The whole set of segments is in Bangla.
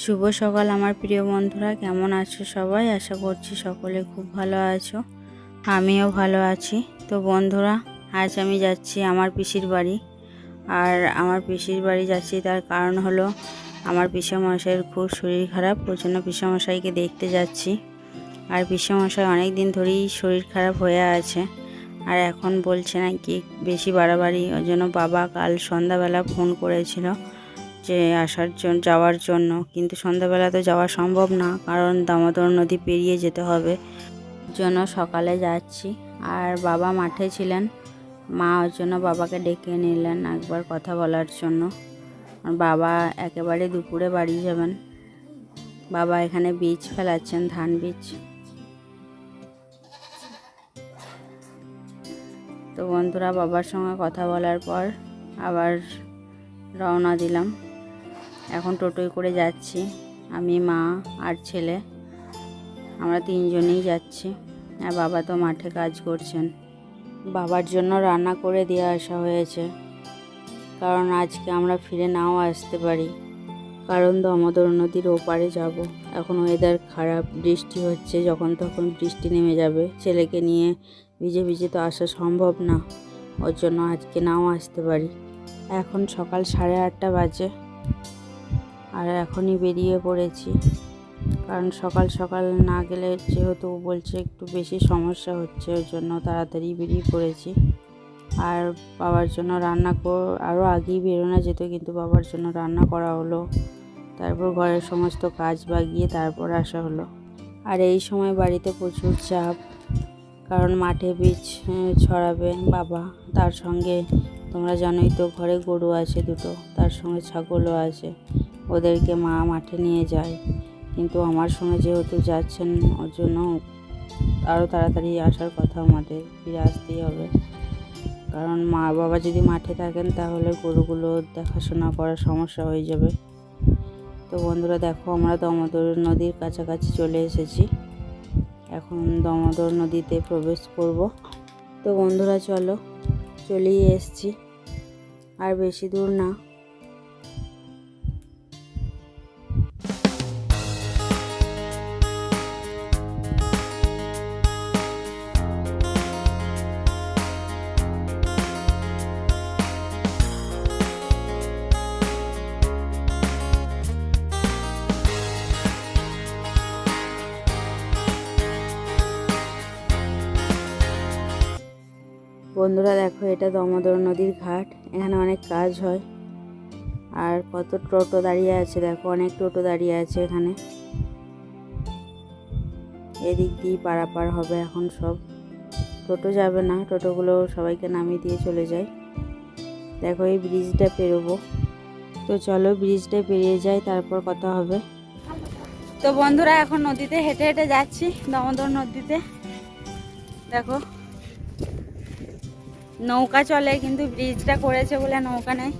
শুভ সকাল আমার প্রিয় বন্ধুরা, কেমন আছো সবাই? আশা করছি সকলে খুব ভালো আছো, আমিও ভালো আছি। তো বন্ধুরা, আজ আমি যাচ্ছি আমার পিসির বাড়ি। আর আমার পিসির বাড়ি যাচ্ছি তার কারণ হলো আমার পিসামশাইয়ের খুব শরীর খারাপ জন্য পিসামশাইকে দেখতে যাচ্ছি। আর পিসামশাই অনেক দিন ধরেই শরীর খারাপ হয়ে আছে। আর এখন বলছে নাকি বেশি বাড়াবাড়ি, ওই জন্য বাবা কাল সন্ধ্যাবেলা ফোন করেছিল। যে আসার জন্য যাওয়ার জন্য। কিন্তু সন্ধ্যাবেলা তো যাওয়া সম্ভব না, কারণ দামোদর নদী পেরিয়ে যেতে হবে। জন্য সকালে যাচ্ছি। আর বাবা মাঠে ছিলেন। মা ওর জন্য বাবাকে ডেকে নিলেন একবার কথা বলার জন্য। বাবা একেবারে দুপুরে বাড়ি যাবেন। বাবা এখানে বীজ ফেলাচ্ছেন, ধান বীজ। তো বন্ধুরা, বাবার সঙ্গে কথা বলার পর আবার রওনা দিলাম। এখন টোটোয় করে যাচ্ছি। আমি, মা আর ছেলে। আমরা তিনজনেই যাচ্ছি। আর বাবা তো মাঠে কাজ করছেন। বাবার জন্য রান্না করে দিয়ে আসা হয়েছে। কারণ আজকে আমরা ফিরে নাও আসতে পারি। কারণ দামোদর নদীর ওপারে যাব। এখন ওয়েদার খারাপ, বৃষ্টি হচ্ছে, যখন তখন বৃষ্টি নেমে যাবে। ছেলেকে নিয়ে ভিজে ভিজে তো আসা সম্ভব না। ওর জন্য আজকে নাও আসতে পারি। এখন সকাল সাড়ে আটটা বাজে। আর এখনই বেরিয়ে পড়েছি। কারণ সকাল সকাল না গেলে যেহেতু বলছে একটু বেশি সমস্যা হচ্ছে, ওই জন্য তাড়াতাড়ি বেরিয়ে পড়েছি। আর বাবার জন্য রান্না কর আরও আগেই বেরোনো যেত, কিন্তু বাবার জন্য রান্না করা হলো। তারপর ঘরের সমস্ত কাজ বাগিয়ে তারপর আসা হলো। আর এই সময় বাড়িতে প্রচুর চাপ, কারণ মাঠে বীজ ছড়াবে বাবা। তার সঙ্গে তোমরা জানোই তো, ঘরে গরু আছে দুটো, তার সঙ্গে ছাগলও আছে। ওদেরকে মা মাঠে নিয়ে যায়। কিন্তু আমার সঙ্গে যেহেতু যাচ্ছেন, ওর জন্য আরও তাড়াতাড়ি আসার কথা আমাদের। ফিরে আসতেই হবে। কারণ মা বাবা যদি মাঠে থাকেন, তাহলে গরুগুলো দেখাশোনা করার সমস্যা হয়ে যাবে। তো বন্ধুরা, দেখো, আমরা দামোদর নদীর কাছাকাছি চলে এসেছি। এখন দামোদর নদীতে প্রবেশ করব। তো বন্ধুরা, চলো, চলেই এসছি। আর বেশি দূর না। বন্ধুরা দেখো, এটা দমোদর নদীর ঘাট। এখানে অনেক কাজ হয়। আর কত টোটো দাঁড়িয়ে আছে দেখো, অনেক টোটো দাঁড়িয়ে আছে এখানে। এদিক দিয়ে পারাপার হবে এখন সব। টোটো যাবে না, টোটোগুলো সবাইকে নামিয়ে দিয়ে চলে যায়। দেখো, এই ব্রিজটা পেরোবো। তো চলো, ব্রিজটা পেরিয়ে যাই, তারপর কথা হবে। তো বন্ধুরা, এখন নদীতে হেঁটে হেঁটে যাচ্ছি, দামোদর নদীতে। দেখো নৌকা চলে, কিন্তু ব্রিজটা করেছে বলে নৌকা নেই।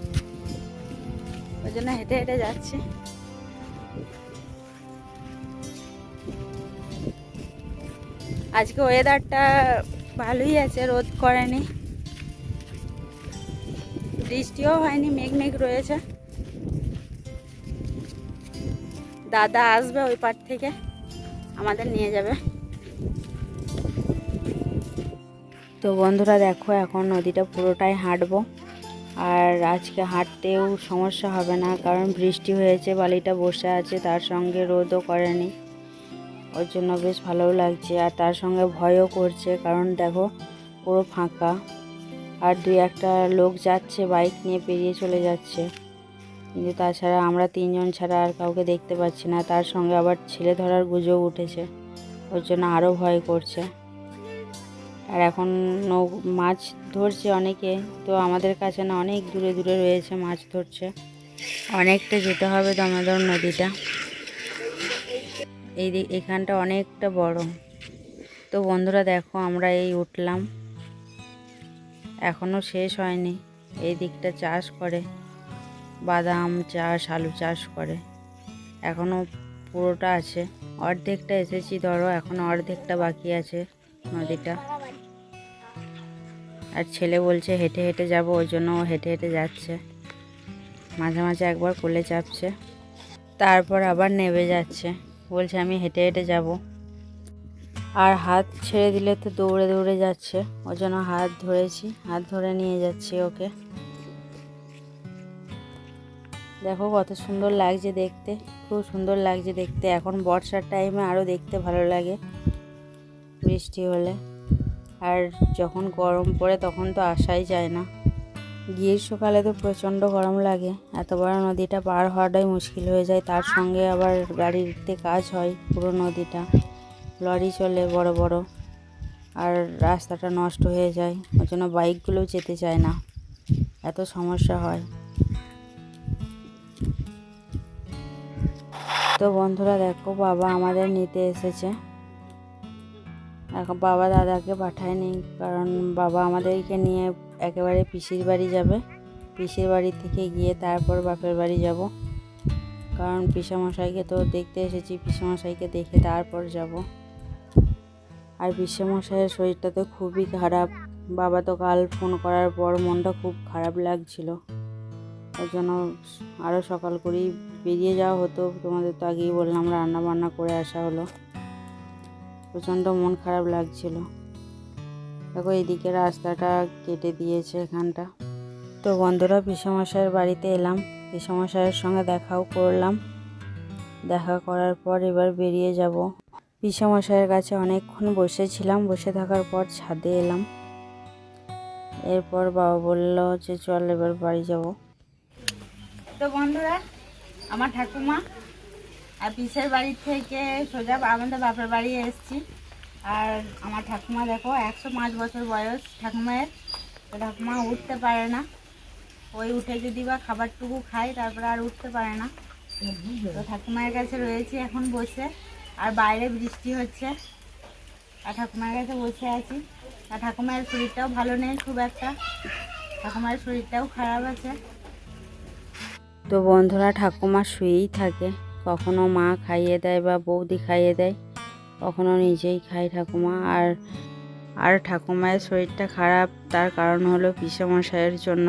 ওই জন্য হেঁটে হেঁটে যাচ্ছে। আজকে ওয়েদারটা ভালোই আছে, রোদ করেনি। বৃষ্টিও হয়নি, মেঘ মেঘ রয়েছে। দাদা আসবে ওই পার থেকে, আমাদের নিয়ে যাবে। তো বন্ধুরা দেখো, এখন নদীটা পুরোটাই হাঁটবো। আর আজকে হাঁটতেও সমস্যা হবে না, কারণ বৃষ্টি হয়েছে, বালিটা বসে আছে, তার সঙ্গে রোদও করেনি। ওর জন্য বেশ ভালোও লাগছে, আর তার সঙ্গে ভয়ও করছে, কারণ দেখো, পুরো ফাঁকা। আর দুই একটা লোক যাচ্ছে, বাইক নিয়ে পেরিয়ে চলে যাচ্ছে। কিন্তু তাছাড়া আমরা তিনজন ছাড়া আর কাউকে দেখতে পাচ্ছি না, তার সঙ্গে আবার ছেলে ধরার গুজব উঠেছে। ওর জন্য আরও ভয় করছে। আর এখন নৌ, মাছ ধরছে অনেকে। তো আমাদের কাছে না অনেক দূরে দূরে রয়েছে মাছ ধরছে। অনেকটা যেতে হবে দামোদর নদীটা। এই এখানটা অনেকটা বড়। তো বন্ধুরা দেখো, আমরা এই উঠলাম। এখনও শেষ হয়নি। এই দিকটা চাষ করে। বাদাম চাষ, আলু চাষ করে। এখনও পুরোটা আছে। অর্ধেকটা এসেছি, ধরো, এখন অর্ধেকটা বাকি আছে নদীটা। আর ছেলে বলছে হেঁটে হেঁটে যাব, ওই জন্য ও হেঁটে হেঁটে যাচ্ছে। মাঝে মাঝে একবার কোলে চাপছে। তারপর আবার নেমে যাচ্ছে। বলছে, আমি হেঁটে হেঁটে যাব। আর হাত ছেড়ে দিলে তো দৌড়ে দৌড়ে যাচ্ছে। ওই জন্য হাত ধরেছি, হাত ধরে নিয়ে যাচ্ছি ওকে। দেখো কত সুন্দর লাগছে দেখতে, খুব সুন্দর লাগছে দেখতে। এখন বর্ষার টাইমে আরও দেখতে ভালো লাগে বৃষ্টি হলে। আর যখন গরম পড়ে তখন তো আসাই যায় না। গ্রীষ্মকালে তো প্রচণ্ড গরম লাগে। এত বড় নদীটা পার হওয়াটাই মুশকিল হয়ে যায়। তার সঙ্গে আবার গাড়িতে কাজ হয় পুরো নদীটা। লরি চলে বড় বড়। আর রাস্তাটা নষ্ট হয়ে যায়। ওই জন্য বাইকগুলোও যেতে চায় না। এত সমস্যা হয়। তো বন্ধুরা দেখো, বাবা আমাদের নিতে এসেছে। বাবা দাদাকে পাঠায়নি কারণ বাবা আমাদেরকে নিয়ে একেবারে পিসির বাড়ি যাবে। পিসির বাড়ি থেকে গিয়ে তারপর বাপের বাড়ি যাব। কারণ পিসামশাইকে তো দেখতে এসেছি, পিসামশাইকে দেখে তারপর যাব। আর পিসামশাইয়ের শরীরটা তো খুবই খারাপ। বাবা তো কাল ফোন করার পর মনটা খুব খারাপ লাগছিল। ওই জন্য আরও সকাল করেই বেরিয়ে যাওয়া হতো। তোমাদের তো আগেই বললাম রান্না বান্না করে আসা হলো। প্রচণ্ড মন খারাপ লাগছিল। দেখো, এদিকে রাস্তাটা কেটে দিয়েছে এখানটা। তো বন্ধুরা, পিসামশাইয়ের বাড়িতে এলাম। পিসামশাইয়ের সঙ্গে দেখাও করলাম। দেখা করার পর এবার বেরিয়ে যাব। পিসামশাইয়ের কাছে অনেকক্ষণ বসেছিলাম। বসে থাকার পর ছাদে এলাম। এরপর বাবা বলল যে, চল এবার বাড়ি যাব। তো বন্ধুরা, আমার ঠাকুমা আর পিসের বাড়ি থেকে সোজা আমাদের বাপের বাড়ি এসেছি। আর আমার ঠাকুমা দেখো, একশো পাঁচ বছর বয়স ঠাকুমায়ের। তো ঠাকুমা উঠতে পারে না। ওই উঠে যদি বা খাবারটুকু খায়, তারপরে আর উঠতে পারে না। তো ঠাকুমায়ের কাছে রয়েছি এখন বসে। আর বাইরে বৃষ্টি হচ্ছে। আর ঠাকুমার কাছে বসে আছি। আর ঠাকুমায়ের শরীরটাও ভালো নেই খুব একটা। ঠাকুমার শরীরটাও খারাপ আছে। তো বন্ধুরা, ঠাকুমা শুয়েই থাকে। কখনো মা খাইয়ে দেয় বা বৌদি খাইয়ে দেয়, কখনো নিজেই খায় ঠাকুমা। আর আর ঠাকুমায়ের শরীরটা খারাপ, তার কারণ হলো পিসামশাইয়ের জন্য।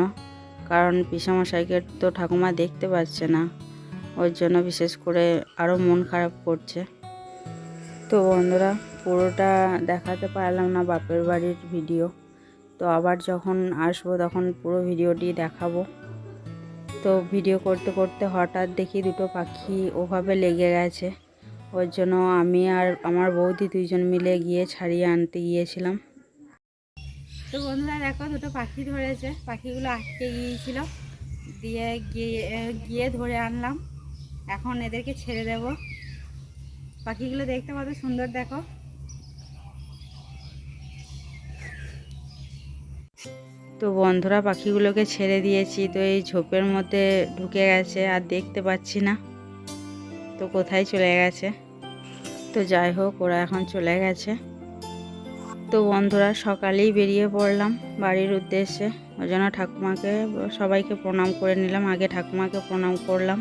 কারণ পিসামশাইকে তো ঠাকুমা দেখতে পাচ্ছে না। ওর জন্য বিশেষ করে আরও মন খারাপ করছে। তো বন্ধুরা, পুরোটা দেখাতে পারলাম না বাপের বাড়ির ভিডিও। তো আবার যখন আসব, তখন পুরো ভিডিওটি দেখাবো। তো ভিডিও করতে করতে হঠাৎ দেখি দুটো পাখি ওভাবে লেগে গেছে। ওর জন্য আমি আর আমার বৌদি দুইজন মিলে গিয়ে ছাড়িয়ে আনতে গিয়েছিলাম। তো বন্ধুরা, দেখো দুটো পাখি ধরেছে। পাখিগুলো আটকে গিয়েছিল। দিয়ে গিয়ে গিয়ে ধরে আনলাম। এখন এদেরকে ছেড়ে দেব। পাখিগুলো দেখতে কত সুন্দর, দেখো। তো বন্ধুরা পাখিগুলোকে ছেড়ে দিয়েছি, তো এই ঝোপের মধ্যে ঢুকে গেছে, আর দেখতে পাচ্ছি না। তো কোথায় চলে গেছে? তো যাই হোক, ওরা এখন চলে গেছে। তো বন্ধুরা, সকালেই বেরিয়ে পড়লাম বাড়ির উদ্দেশ্যে। ওই জন্য ঠাকুমাকে, সবাইকে প্রণাম করে নিলাম। আগে ঠাকুমাকে প্রণাম করলাম।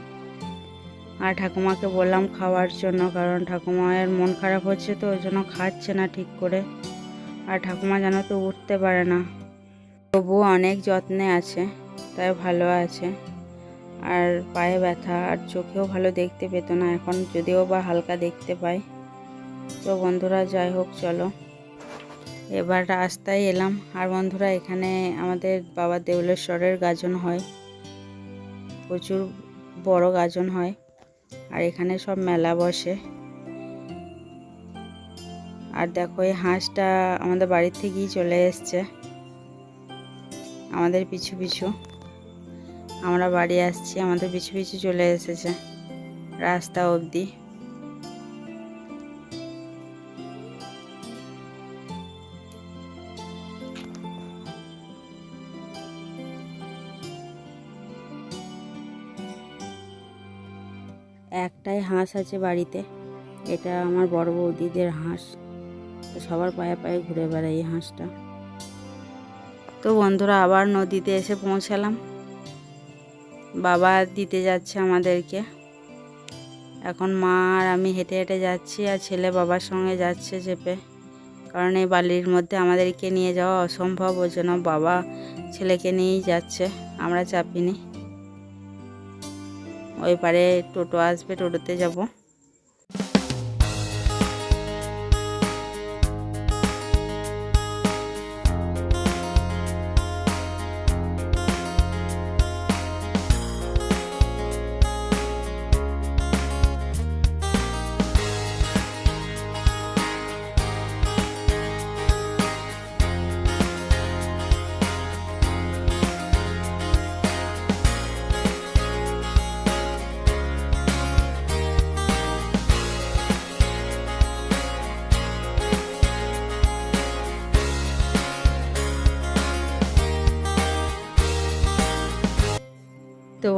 আর ঠাকুমাকে বললাম খাওয়ার জন্য, কারণ ঠাকুমায়ের মন খারাপ হচ্ছে তো, ওই জন্য খাচ্ছে না ঠিক করে। আর ঠাকুমা যেন তো উঠতে পারে না। তবুও অনেক যত্নে আছে, তাই ভালো আছে। আর পায়ে ব্যথা, আর চোখেও ভালো দেখতে পেত না, এখন যদিও বা হালকা দেখতে পাই। তো বন্ধুরা, যাই হোক, চলো। এবার রাস্তায় এলাম। আর বন্ধুরা, এখানে আমাদের বাবা দেউলেশ্বরের গাজন হয়। প্রচুর বড় গাজন হয়। আর এখানে সব মেলা বসে। আর দেখো, এই হাঁসটা আমাদের বাড়ির থেকেই চলে এসছে। আমাদের পিছু পিছু। আমরা বাড়ি আসছি, আমাদের পিছু পিছু চলে এসেছে রাস্তা অবধি। একটাই হাঁস আছে বাড়িতে, এটা আমার বড় বৌদিদের হাঁস। সবার পায়ে পায়ে ঘুরে বেড়ায় এই হাঁসটা। তো বন্ধুরা, আবার নদীতে এসে পৌঁছালাম। বাবা দিতে যাচ্ছে আমাদেরকে। এখন মা আর আমি হেঁটে হেঁটে যাচ্ছি আর ছেলে বাবার সঙ্গে যাচ্ছে চেপে। কারণ এই বালির মধ্যে আমাদেরকে নিয়ে যাওয়া অসম্ভব, ওই জন্য বাবা ছেলেকে নিয়েই যাচ্ছে, আমরা চাপিনি। ওই পারে টোটো আসবে, টোটোতে যাব।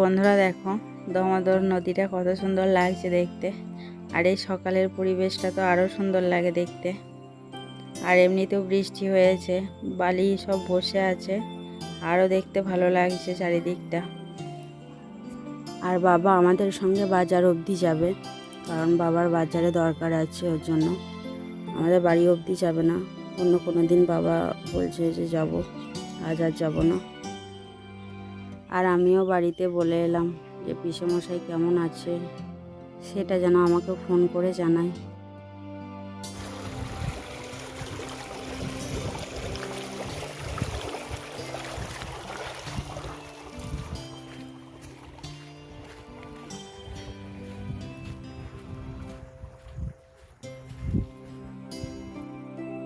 বন্ধুরা দেখো, দমাদর নদীটা কত সুন্দর লাগছে দেখতে। আর এই সকালের পরিবেশটা তো আরও সুন্দর লাগে দেখতে। আর এমনিতেও বৃষ্টি হয়েছে, বালি সব বসে আছে আরও দেখতে ভালো লাগছে চারিদিকটা। আর বাবা আমাদের সঙ্গে বাজার অবধি যাবে, কারণ বাবার বাজারে দরকার আছে ওর জন্য। আমাদের বাড়ি অবধি যাবে না, অন্য কোনো দিন বাবা বলছে যে যাব, আজ আর যাব না। আর আমিও বাড়িতে বলে এলাম যে, পিসেমশাই কেমন আছে? সেটা যেন আমাকে ফোন করে জানায়।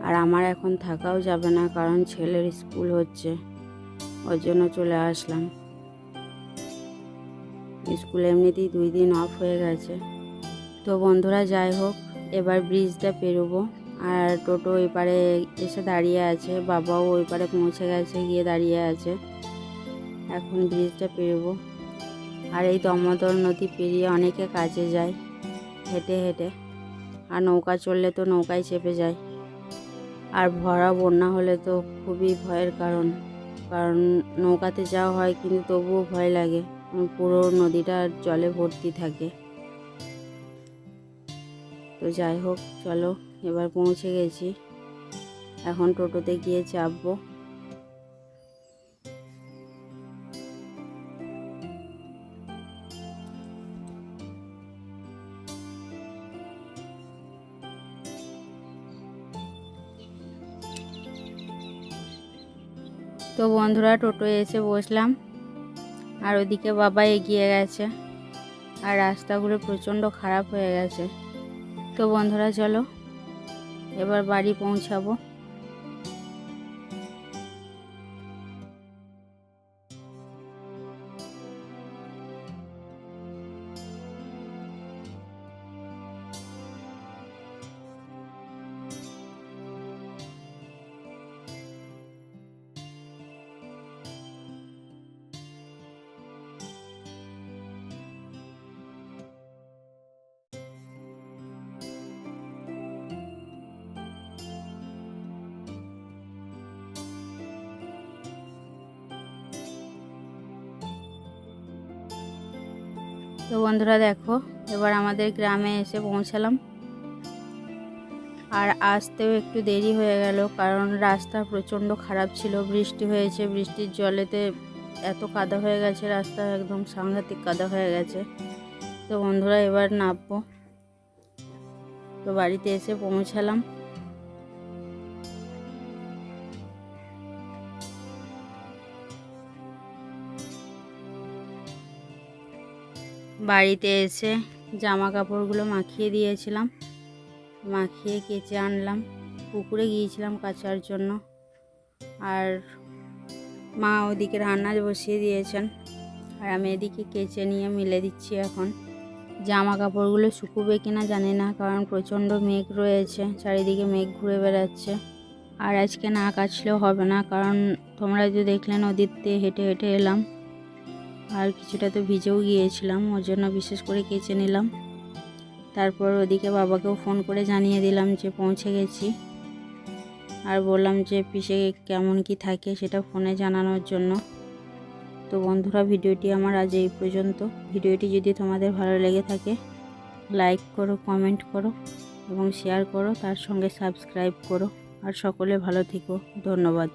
আর আমার এখন থাকাও যাবে না, কারণ ছেলের স্কুল হচ্ছে। ওর জন্য চলে আসলাম। স্কুল এমনিতেই দুই দিন অফ হয়ে গেছে। তো বন্ধুরা, যাই হোক, এবার ব্রিজটা পেরোবো। আর টোটো ওই পারে এসে দাঁড়িয়ে আছে, বাবাও ওই পারে পৌঁছে গেছে, গিয়ে দাঁড়িয়ে আছে। এখন ব্রিজটা পেরোবো। আর এই দমোদর নদী পেরিয়ে অনেকে কাজে যায়, হেঁটে হেঁটে। আর নৌকা চললে তো নৌকায় চেপে যায়। আর ভরা বন্যা হলে তো খুবই ভয়ের কারণ। কারণ নৌকাতে যাওয়া হয়, কিন্তু তবুও ভয় লাগে। পুরো নদীটা জলে ভর্তি থাকে। তো যাই হোক, চলো এবার পৌঁছে গেছি। এখন টোটোতে গিয়ে চাপবো। তো বন্ধুরা, টোটোয় এসে বসলাম। আর ওদিকে বাবা এগিয়ে গেছে। আর রাস্তাগুলো প্রচণ্ড খারাপ হয়ে গেছে। তো বন্ধুরা, চলো এবার বাড়ি পৌঁছাবো। তো বন্ধুরা দেখো, এবার আমাদের গ্রামে এসে পৌঁছালাম। আর আসতেও একটু দেরি হয়ে গেল, কারণ রাস্তা প্রচণ্ড খারাপ ছিল। বৃষ্টি হয়েছে, বৃষ্টির জলেতে এত কাদা হয়ে গেছে, রাস্তা একদম সাংঘাতিক কাদা হয়ে গেছে। তো বন্ধুরা এবার নামবো। তো বাড়িতে এসে পৌঁছালাম। বাড়িতে এসে জামা কাপড়গুলো মাখিয়ে দিয়েছিলাম। মাখিয়ে কেচে আনলাম। পুকুরে গিয়েছিলাম কাচার জন্য। আর মা ওদিকে রান্না বসিয়ে দিয়েছেন। আর আমি এদিকে কেচে নিয়ে মিলে দিচ্ছি এখন। জামা কাপড়গুলো শুকুবে কিনা জানি না, কারণ প্রচণ্ড মেঘ রয়েছে, চারিদিকে মেঘ ঘুরে বেড়াচ্ছে। আর আজকে না কাচলেও হবে না, কারণ তোমরা যে দেখলে নদীতে হেঁটে হেঁটে এলাম। আর কিছুটা তো ভিজেও গিয়েছিলাম, ওর জন্য বিশেষ করে কেচে নিলাম। তারপর ওদিকে বাবাকেও ফোন করে জানিয়ে দিলাম যে পৌঁছে গেছি। আর বললাম যে পিসে কেমন কি থাকে সেটা ফোনে জানানোর জন্য। তো বন্ধুরা, ভিডিওটি আমার আজ এই পর্যন্ত। ভিডিওটি যদি তোমাদের ভালো লেগে থাকে, লাইক করো, কমেন্ট করো এবং শেয়ার করো, তার সঙ্গে সাবস্ক্রাইব করো। আর সকলে ভালো থেকো। ধন্যবাদ।